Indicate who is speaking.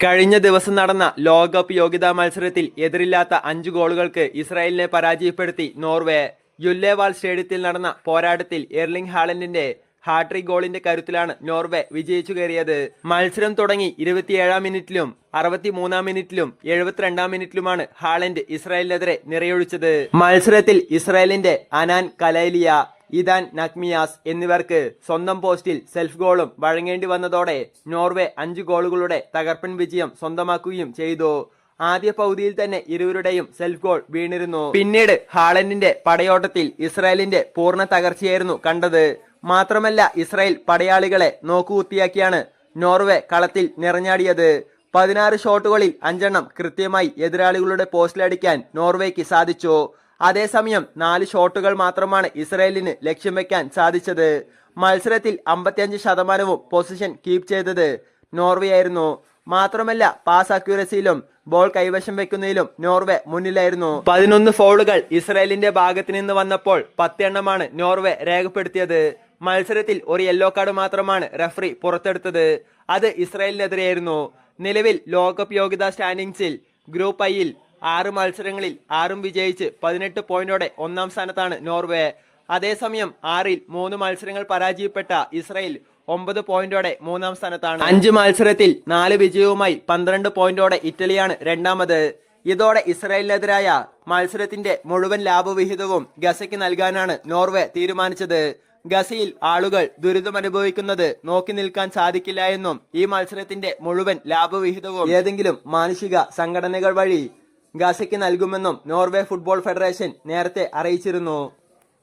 Speaker 1: കഴിഞ്ഞ ദിവസം നടന്ന ലോകകപ്പ് യോഗ്യതാ മത്സരത്തിൽ എതിരില്ലാത്ത അഞ്ച് ഗോളുകൾക്ക് ഇസ്രായേലിനെ പരാജയപ്പെടുത്തി നോർവേ യുല്ലേവാൾ സ്റ്റേഡിയത്തിൽ നടന്ന പോരാട്ടത്തിൽ എർലിംഗ് ഹാളൻഡിന്റെ ഹാട്രിക് ഗോളിന്റെ കരുത്തിലാണ് നോർവേ വിജയിച്ചു കയറിയത്. മത്സരം തുടങ്ങി ഇരുപത്തിയേഴാം മിനിറ്റിലും അറുപത്തിമൂന്നാം മിനിറ്റിലും എഴുപത്തിരണ്ടാം മിനിറ്റിലുമാണ് ഹാളൻഡ് ഇസ്രായേലിനെതിരെ നിറയൊഴിച്ചത്. മത്സരത്തിൽ ഇസ്രായേലിന്റെ അനാൻ കലൈലിയ ഇദാൻ നക്മിയാസ് എന്നിവർക്ക് സ്വന്തം പോസ്റ്റിൽ സെൽഫ് ഗോളും വഴങ്ങേണ്ടി വന്നതോടെ നോർവേ അഞ്ച് ഗോളുകളുടെ തകർപ്പൻ വിജയം സ്വന്തമാക്കുകയും ചെയ്തു. ആദ്യ പൗതിയിൽ തന്നെ ഇരുവരുടെയും സെൽഫ് ഗോൾ വീണിരുന്നു. പിന്നീട് ഹാളൻഡിന്റെ പടയോട്ടത്തിൽ ഇസ്രായേലിന്റെ പൂർണ തകർച്ചയായിരുന്നു കണ്ടത്. മാത്രമല്ല ഇസ്രായേൽ പടയാളികളെ നോക്കുകുത്തിയാക്കിയാണ് നോർവേ കളത്തിൽ നിറഞ്ഞാടിയത്. പതിനാറ് ഷോട്ടുകളിൽ അഞ്ചെണ്ണം കൃത്യമായി എതിരാളികളുടെ പോസ്റ്റിലടിക്കാൻ നോർവേക്ക് സാധിച്ചു. അതേസമയം നാല് ഷോട്ടുകൾ മാത്രമാണ് ഇസ്രയേലിന് ലക്ഷ്യം വെക്കാൻ സാധിച്ചത്. മത്സരത്തിൽ അമ്പത്തിയഞ്ച് ശതമാനവും പൊസിഷൻ കീപ്പ് ചെയ്തത് നോർവേ ആയിരുന്നു. മാത്രമല്ല പാസ് അക്യൂറസിയിലും ബോൾ കൈവശം വെക്കുന്നതിലും നോർവേ മുന്നിലായിരുന്നു. പതിനൊന്ന് ഫൗളുകൾ ഇസ്രയേലിന്റെ ഭാഗത്ത് നിന്ന് വന്നപ്പോൾ പത്തെണ്ണമാണ് നോർവേ രേഖപ്പെടുത്തിയത്. മത്സരത്തിൽ ഒരു യെല്ലോ കാർഡ് മാത്രമാണ് റെഫറി പുറത്തെടുത്തത്. അത് ഇസ്രയേലിനെതിരെയായിരുന്നു. നിലവിൽ ലോകകപ്പ് യോഗ്യതാ സ്റ്റാൻഡിങ്സിൽ ഗ്രൂപ്പ് ഐയിൽ ആറ് മത്സരങ്ങളിൽ ആറും വിജയിച്ച് പതിനെട്ട് പോയിന്റോടെ ഒന്നാം സ്ഥാനത്താണ് നോർവേ. അതേസമയം ആറിൽ മൂന്ന് മത്സരങ്ങൾ പരാജയപ്പെട്ട ഇസ്രയേൽ ഒമ്പത് പോയിന്റോടെ മൂന്നാം സ്ഥാനത്താണ്. അഞ്ച് മത്സരത്തിൽ നാല് വിജയവുമായി പന്ത്രണ്ട് പോയിന്റോടെ ഇറ്റലിയാണ് രണ്ടാമത്. ഇതോടെ ഇസ്രായേലിനെതിരായ മത്സരത്തിന്റെ മുഴുവൻ ലാഭവിഹിതവും ഗസയ്ക്ക് നൽകാനാണ് നോർവേ തീരുമാനിച്ചത്. ഗസയിൽ ആളുകൾ ദുരിതമനുഭവിക്കുന്നത് നോക്കി നിൽക്കാൻ സാധിക്കില്ല എന്നും ഈ മത്സരത്തിന്റെ മുഴുവൻ ലാഭവിഹിതവും ഏതെങ്കിലും മാനുഷിക സംഘടനകൾ വഴി ഗസയ്ക്ക് നൽകുമെന്നും നോർവേ ഫുട്ബോൾ ഫെഡറേഷൻ നേരത്തെ അറിയിച്ചിരുന്നു.